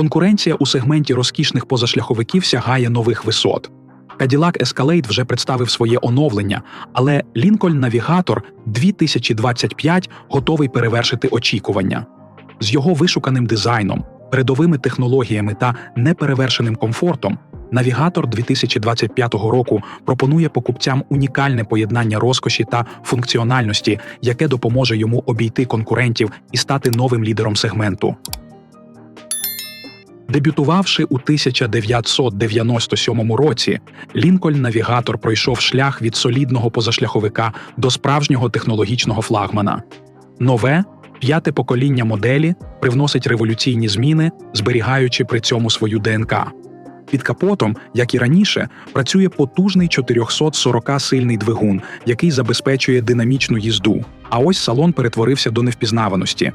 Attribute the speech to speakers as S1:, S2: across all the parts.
S1: Конкуренція у сегменті розкішних позашляховиків сягає нових висот. Cadillac Escalade вже представив своє оновлення, але Lincoln Navigator 2025 готовий перевершити очікування. З його вишуканим дизайном, передовими технологіями та неперевершеним комфортом, навігатор 2025 року пропонує покупцям унікальне поєднання розкоші та функціональності, яке допоможе йому обійти конкурентів і стати новим лідером сегменту. Дебютувавши у 1997 році, Лінкольн Навігатор пройшов шлях від солідного позашляховика до справжнього технологічного флагмана. Нове п'яте покоління моделі привносить революційні зміни, зберігаючи при цьому свою ДНК. Під капотом, як і раніше, працює потужний 440-сильний двигун, який забезпечує динамічну їзду. А ось салон перетворився до невпізнаваності.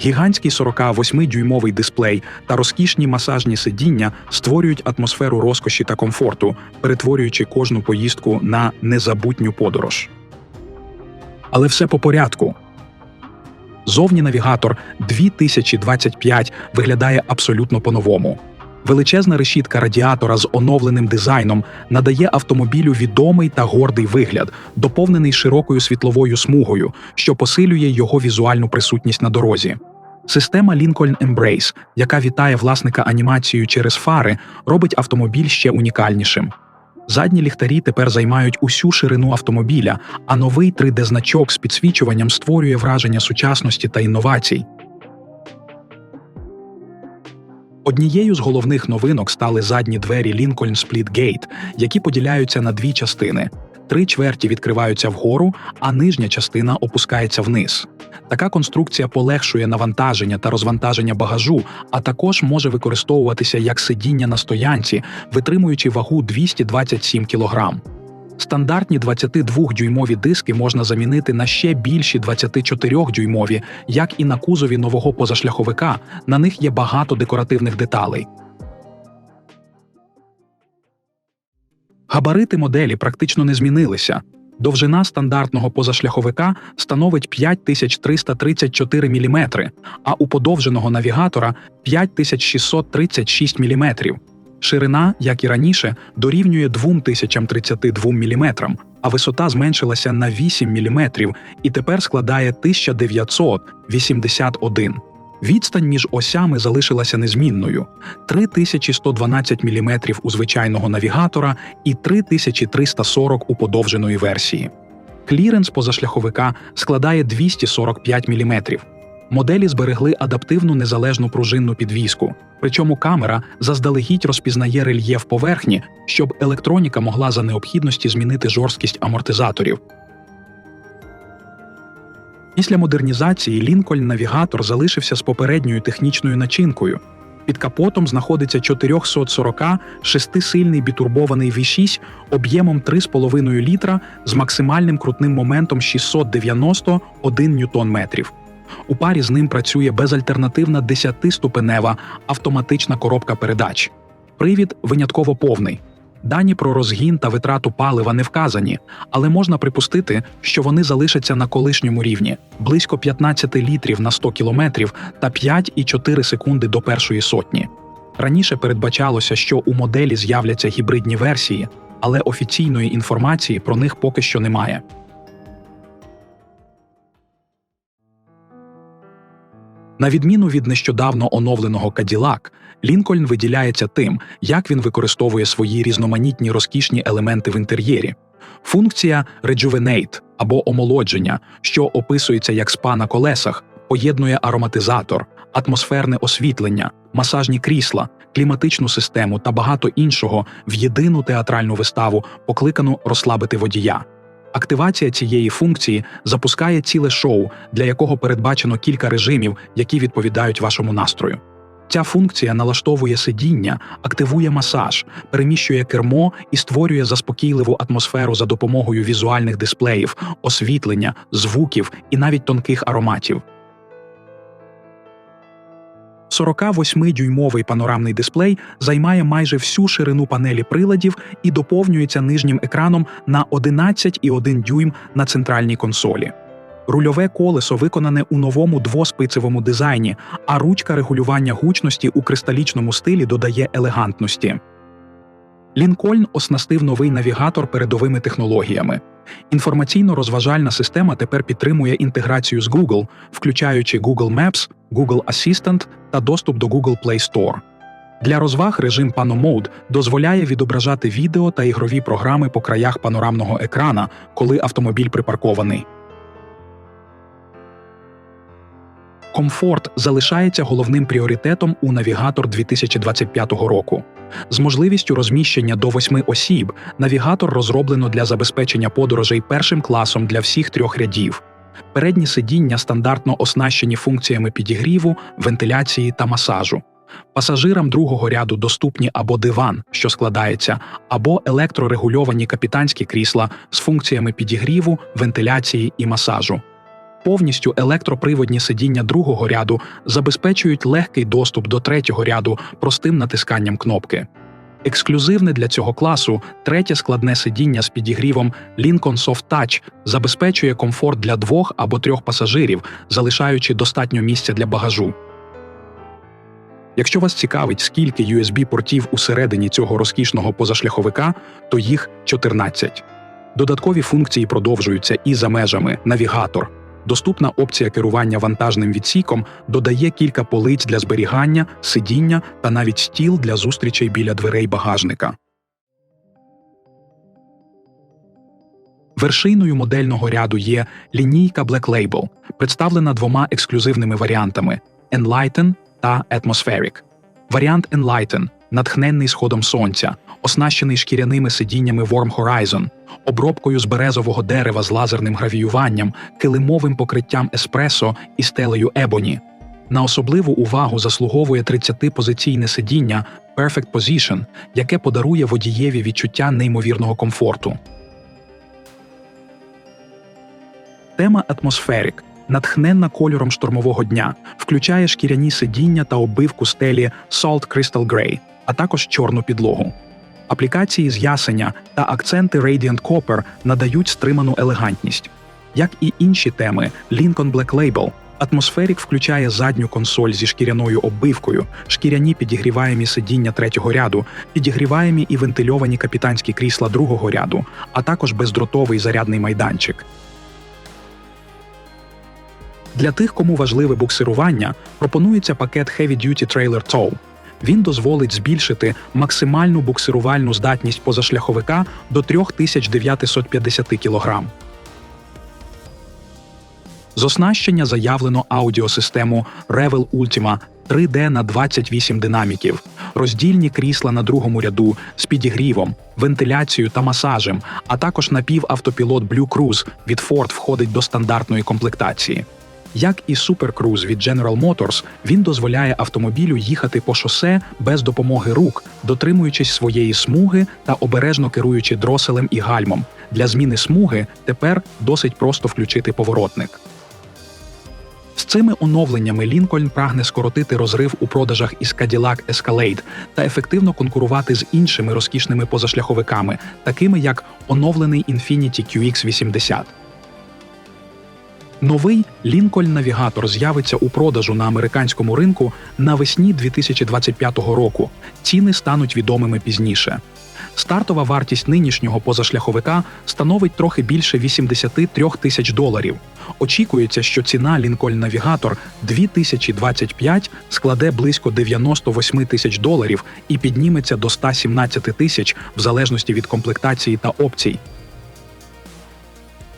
S1: Гігантський 48-дюймовий дисплей та розкішні масажні сидіння створюють атмосферу розкоші та комфорту, перетворюючи кожну поїздку на незабутню подорож. Але все по порядку. Зовні навігатор 2025 виглядає абсолютно по-новому. Величезна решітка радіатора з оновленим дизайном надає автомобілю відомий та гордий вигляд, доповнений широкою світловою смугою, що посилює його візуальну присутність на дорозі. Система Lincoln Embrace, яка вітає власника анімацією через фари, робить автомобіль ще унікальнішим. Задні ліхтарі тепер займають усю ширину автомобіля, а новий 3D-значок з підсвічуванням створює враження сучасності та інновацій. Однією з головних новинок стали задні двері Lincoln Split Gate, які поділяються на дві частини. Три чверті відкриваються вгору, а нижня частина опускається вниз. Така конструкція полегшує навантаження та розвантаження багажу, а також може використовуватися як сидіння на стоянці, витримуючи вагу 227 кг. Стандартні 22-дюймові диски можна замінити на ще більші 24-дюймові, як і на кузові нового позашляховика. На них є багато декоративних деталей. Габарити моделі практично не змінилися. Довжина стандартного позашляховика становить 5334 мм, а у подовженого навігатора 5636 мм. Ширина, як і раніше, дорівнює 2032 мм, а висота зменшилася на 8 мм і тепер складає 1981 Відстань між осями залишилася незмінною 3112 мм у звичайного навігатора і 3340 у подовженої версії. Кліренс позашляховика складає 245 мм. Моделі зберегли адаптивну незалежну пружинну підвіску, причому камера заздалегідь розпізнає рельєф поверхні, щоб електроніка могла за необхідності змінити жорсткість амортизаторів. Після модернізації Лінкольн Навігатор залишився з попередньою технічною начинкою. Під капотом знаходиться 446-сильний бітурбований V6 об'ємом 3,5 літра з максимальним крутним моментом 691 ньютон-метрів. У парі з ним працює безальтернативна 10-ступенева автоматична коробка передач. Привід винятково повний. Дані про розгін та витрату палива не вказані, але можна припустити, що вони залишаться на колишньому рівні близько 15 літрів на 100 кілометрів та 5,4 секунди до першої сотні. Раніше передбачалося, що у моделі з'являться гібридні версії, але офіційної інформації про них поки що немає. На відміну від нещодавно оновленого Cadillac, Лінкольн виділяється тим, як він використовує свої різноманітні розкішні елементи в інтер'єрі. Функція Rejuvenate або омолодження, що описується як спа на колесах, поєднує ароматизатор, атмосферне освітлення, масажні крісла, кліматичну систему та багато іншого в єдину театральну виставу, покликану розслабити водія. Активація цієї функції запускає ціле шоу, для якого передбачено кілька режимів, які відповідають вашому настрою. Ця функція налаштовує сидіння, активує масаж, переміщує кермо і створює заспокійливу атмосферу за допомогою візуальних дисплеїв, освітлення, звуків і навіть тонких ароматів. 48-дюймовий панорамний дисплей займає майже всю ширину панелі приладів і доповнюється нижнім екраном на 11,1 дюйм на центральній консолі. Рульове колесо виконане у новому двоспицевому дизайні, а ручка регулювання гучності у кристалічному стилі додає елегантності. Лінкольн оснастив новий навігатор передовими технологіями. Інформаційно-розважальна система тепер підтримує інтеграцію з Google, включаючи Google Maps, Google Assistant та доступ до Google Play Store. Для розваг режим Pano Mode дозволяє відображати відео та ігрові програми по краях панорамного екрана, коли автомобіль припаркований. Комфорт залишається головним пріоритетом у навігатор 2025 року. З можливістю розміщення до восьми осіб навігатор розроблено для забезпечення подорожей першим класом для всіх трьох рядів. Передні сидіння стандартно оснащені функціями підігріву, вентиляції та масажу. Пасажирам другого ряду доступні або диван, що складається, або електрорегульовані капітанські крісла з функціями підігріву, вентиляції і масажу. Повністю електроприводні сидіння другого ряду забезпечують легкий доступ до третього ряду простим натисканням кнопки. Ексклюзивне для цього класу третє складне сидіння з підігрівом Lincoln Soft Touch забезпечує комфорт для двох або трьох пасажирів, залишаючи достатньо місця для багажу. Якщо вас цікавить, скільки USB-портів усередині цього розкішного позашляховика, то їх 14. Додаткові функції продовжуються і за межами навігатор. Доступна опція керування вантажним відсіком додає кілька полиць для зберігання, сидіння та навіть стіл для зустрічей біля дверей багажника. Вершиною модельного ряду є лінійка Black Label, представлена двома ексклюзивними варіантами Enlighten та Atmospheric. Варіант Enlighten натхненний сходом сонця, оснащений шкіряними сидіннями Warm Horizon, обробкою з березового дерева з лазерним гравіюванням, килимовим покриттям еспресо і стелею ебоні. На особливу увагу заслуговує 30-позиційне сидіння Perfect Position, яке подарує водієві відчуття неймовірного комфорту. Тема Atmospheric натхненна кольором штормового дня, включає шкіряні сидіння та оббивку стелі Salt Crystal Grey, а також чорну підлогу. Аплікації з ясеня та акценти Radiant Copper надають стриману елегантність. Як і інші теми, Lincoln Black Label Атмосферік включає задню консоль зі шкіряною оббивкою, шкіряні підігріваємі сидіння третього ряду, підігріваємі і вентильовані капітанські крісла другого ряду, а також бездротовий зарядний майданчик. Для тих, кому важливе буксирування, пропонується пакет Heavy Duty Trailer Tow. Він дозволить збільшити максимальну буксирувальну здатність позашляховика до 3950 кг. З оснащення заявлено аудіосистему Revel Ultima 3D на 28 динаміків, роздільні крісла на другому ряду з підігрівом, вентиляцією та масажем, а також напівавтопілот Blue Cruise від Ford входить до стандартної комплектації. Як і Cruise від General Motors, він дозволяє автомобілю їхати по шосе без допомоги рук, дотримуючись своєї смуги та обережно керуючи дроселем і гальмом. Для зміни смуги тепер досить просто включити поворотник. З цими оновленнями Лінкольн прагне скоротити розрив у продажах із Cadillac Escalade та ефективно конкурувати з іншими розкішними позашляховиками, такими як оновлений Infiniti QX80. Новий Lincoln Navigator з'явиться у продажу на американському ринку навесні 2025 року. Ціни стануть відомими пізніше. Стартова вартість нинішнього позашляховика становить трохи більше 83 тисяч доларів. Очікується, що ціна Lincoln Navigator 2025 складе близько 98 тисяч доларів і підніметься до 117 тисяч в залежності від комплектації та опцій.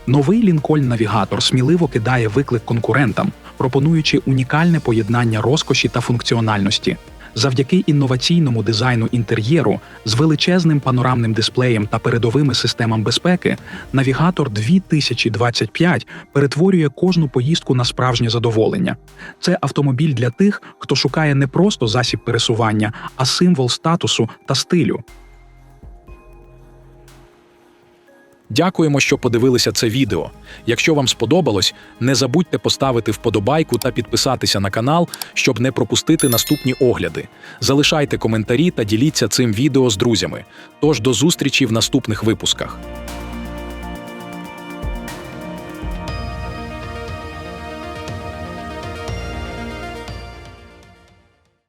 S1: Новий Лінкольн Навігатор сміливо кидає виклик конкурентам, пропонуючи унікальне поєднання розкоші та функціональності. Завдяки інноваційному дизайну інтер'єру з величезним панорамним дисплеєм та передовими системами безпеки, навігатор 2025 перетворює кожну поїздку на справжнє задоволення. Це автомобіль для тих, хто шукає не просто засіб пересування, а символ статусу та стилю.
S2: Дякуємо, що подивилися це відео. Якщо вам сподобалось, не забудьте поставити вподобайку та підписатися на канал, щоб не пропустити наступні огляди. Залишайте коментарі та діліться цим відео з друзями. Тож до зустрічі в наступних випусках.